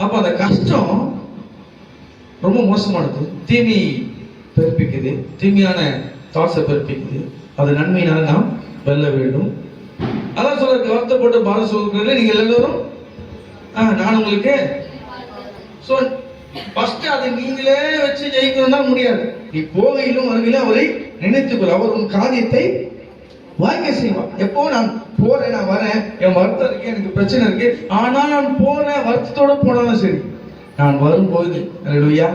அப்போ அந்த கஷ்டம் ரொம்ப மோசமானது. தீமை பிறப்பிக்குது தீமையான தாட்ஸை பிறப்பிக்குது அது நன்மையினால நாம் வெல்ல வேண்டும். அதான் சொல்ற வருத்தப்பட்டு பாரம் சொல்கிறீங்க நீங்க எல்லாரும் ஆ, நான் உங்களுக்கு ஸோ ஃபர்ஸ்ட் அதை நீங்களே வச்சு ஜெயிக்கணும்னா முடியாது. நீ போகையிலும் வருகையிலும் அவரை நினைத்துக்கொள். அவர் உன் காரியத்தை வாய்க்க செய்வான். எப்போ நான் போறேன் நான் வரேன் என் வருத்தம் இருக்கு எனக்கு பிரச்சனை இருக்கு ஆனா நான் போறேன் வருத்தத்தோட போனாலும் சரி. நான் வரும்போது அல்லேலூயா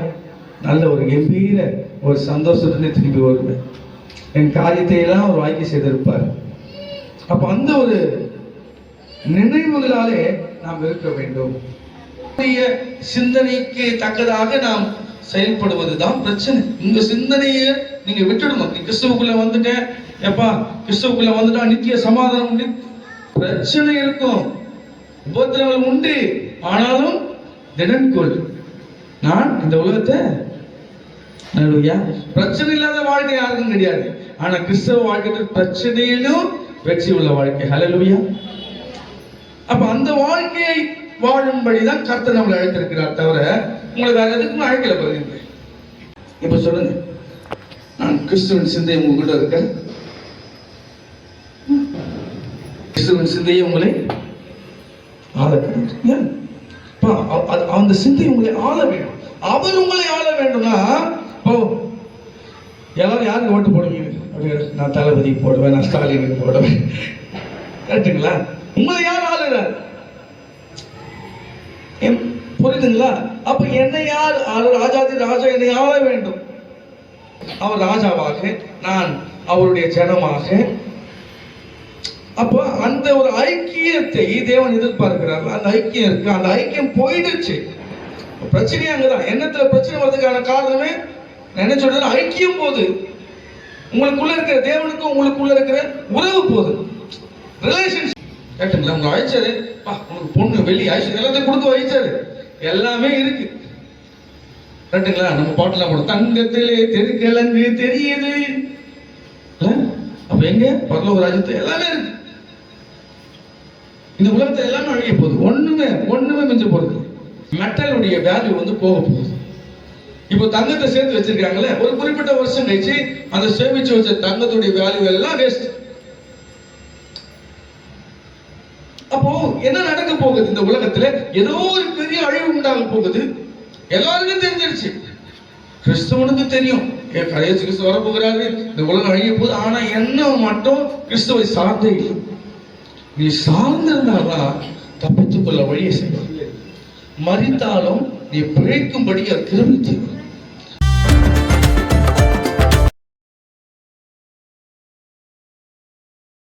நல்ல ஒரு கம்பீர ஒரு சந்தோஷத்துலேயே திரும்பி வருவேன். என் காரியத்தை எல்லாம் அவர் வாய்க்க செய்திருப்பார். அப்ப அந்த ஒரு நினைவுகளாலே நாம் இருக்க வேண்டும். சிந்தனைக்கு தக்கதாக நாம் செயல்படுவது தான் பிரச்சனை. உங்க சிந்தனையை நீங்க விட்டுடணும் கிறிஸ்துவுக்குள்ள வந்துட்டேன் எப்பா கிறிஸ்துவுக்குள்ள வந்துட்டா நித்திய சமாதானம் உண்டு. பிரச்சனை இருக்கும். உபத்திரங்கள் உண்டு. ஆனாலும் திடன்கொள். நான் இந்த உலகத்தை பிரச்சனை இல்லாத வாழ்க்கை யாருக்கும் கிடையாது. ஆனா கிறிஸ்தவ வாழ்க்கை பிரச்சனையிலும் வெற்றி உள்ள வாழ்க்கை. ஹலலுயா அப்ப அந்த வாழ்க்கையை வாழும்படிதான் கர்த்தர் நம்மளை அழைத்திருக்கிறார் தவிர உங்களை வேற எதுக்கும் அழைக்கல பாருங்க இப்ப சொல்லுங்க. நான் கிறிஸ்துவின் சிந்தை உங்ககிட்ட இருக்கேன். கிறிஸ்துவின் சிந்தையை உங்களை ஆள வேண்டும் அது- அந்த சிந்தை உங்களை ஆள வேண்டும். அவர் உங்களை ஆள வேண்டும்னா ஓ எல்லாரும் யாருக்கு ஓட்டு போடுவீங்க? நான் தளபதி போடுவேன் நான் ஸ்டாலினுக்கு போடுவேன். கரெக்டுங்களா உங்களை யார் ஆளுறார் புரியுதுங்களா? அப்ப என்னை யார் ஆளு? ராஜாதி ராஜா என்னை ஆள வேண்டும். அவர் ராஜாவாக நான் அவருடைய ஜனமாக அப்போ அந்த ஒரு ஐக்கியத்தை தேவன் எதிர்பார்க்கிறார். அந்த ஐக்கியம் இருக்கு. அந்த ஐக்கியம் போயிடுச்சு. பிரச்சனையே அங்கதான் எண்ணத்துல பிரச்சனை வர்றதுக்கான காரணமே நான் என்ன சொல்றது ஐக்கியம் போது உங்களுக்குள்ள இருக்கிற தேவனுக்கும் உங்களுக்குள்ள இருக்கிற உறவு போது ரிலேஷன்ஷிப் கேட்டுங்களா உங்க அழைச்சாரு. பா உங்களுக்கு பொண்ணு வெளி ஆயிடுச்சு எல்லாத்தையும் கொடுக்க அழைச்சாரு எல்லாமே இருக்கு. கரெக்டுங்களா நம்ம பாட்டுலாம் கூட தங்கத்திலே தெருக்கிழங்கு தெரியுது. அப்ப எங்க? பரலோக ராஜ்யத்தை எல்லாமே இருக்கு. இந்த உலகத்துல எல்லாமே அழிய போகுது. ஒண்ணுமே ஒண்ணுமே மிஞ்ச போகிறது மெட்டலுடைய வேல்யூ வந்து போக போகுது. இப்போ தங்கத்தை சேர்த்து வச்சிருக்காங்கல்ல? ஒரு குறிப்பிட்ட வருஷம் கழிச்சு அந்த சேமிச்சு வச்ச தங்கத்துடைய வேல்யூ எல்லாம் வேஸ்ட் அப்போ என்ன நடக்க போகுது இந்த உலகத்துல? ஏதோ ஒரு பெரிய அழிவு உண்டாக போகுது. எல்லாருக்கும் தெரிஞ்சிருச்சு. கிறிஸ்தவனுக்கு தெரியும். ஏன் கடைசி கிறிஸ்து வரப்போகிறாரு. இந்த உலகம் அழிய போகுது. ஆனா என்ன மட்டும் கிறிஸ்துவை சார்ந்தே இல்லை. நீ சார்ந்திருந்தாதான் தப்பித்துக்கொள்ள வழியை செய்வார் மறித்தாலும் நீ பிழைக்கும்படி அது கிருபை செய்வார்